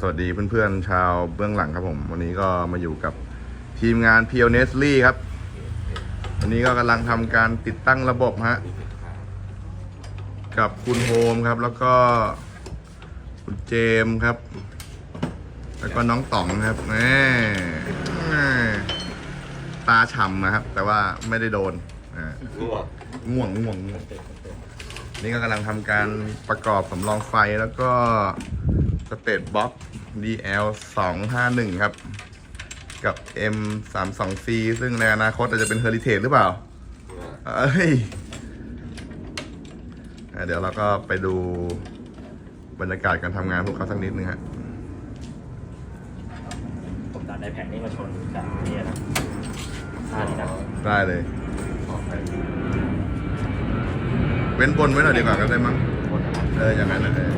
สวัสดีเพื่อนๆชาวเบื้องหลังครับผม วันนี้ก็มาอยู่กับทีมงาน p i o n e s l y ครับ วันนี้ก็กำลังทำการติดตั้งระบบฮะ กับคุณโฮมครับ แล้วก็คุณเจมส์ครับ แล้วก็น้องต๋องครับแน่แน่ตาฉ่ำนะครับ แต่ว่าไม่ได้โดนอ่าง่วงง่วงง่วงนี่ก็กำลังทำการประกอบสำรองไฟแล้วก็ สเตตบ็อก DL 251ครับ กับ M 3 2 C ซึ่งในอนาคตอาจจะเป็น Heritage หรือเปล่า เอ้ยอะเดี๋ยวเราก็ไปดูบรรยากาศการทำงานพวกเขาสักนิดนึงฮะผมตัดได้แผ่นนี้มาชนกับนี่นะท่านี้นะ ได้เลย เว้นบนไว้หน่อยดีกว่าก็ได้มั้ง เออ อย่างนั้นนะเออ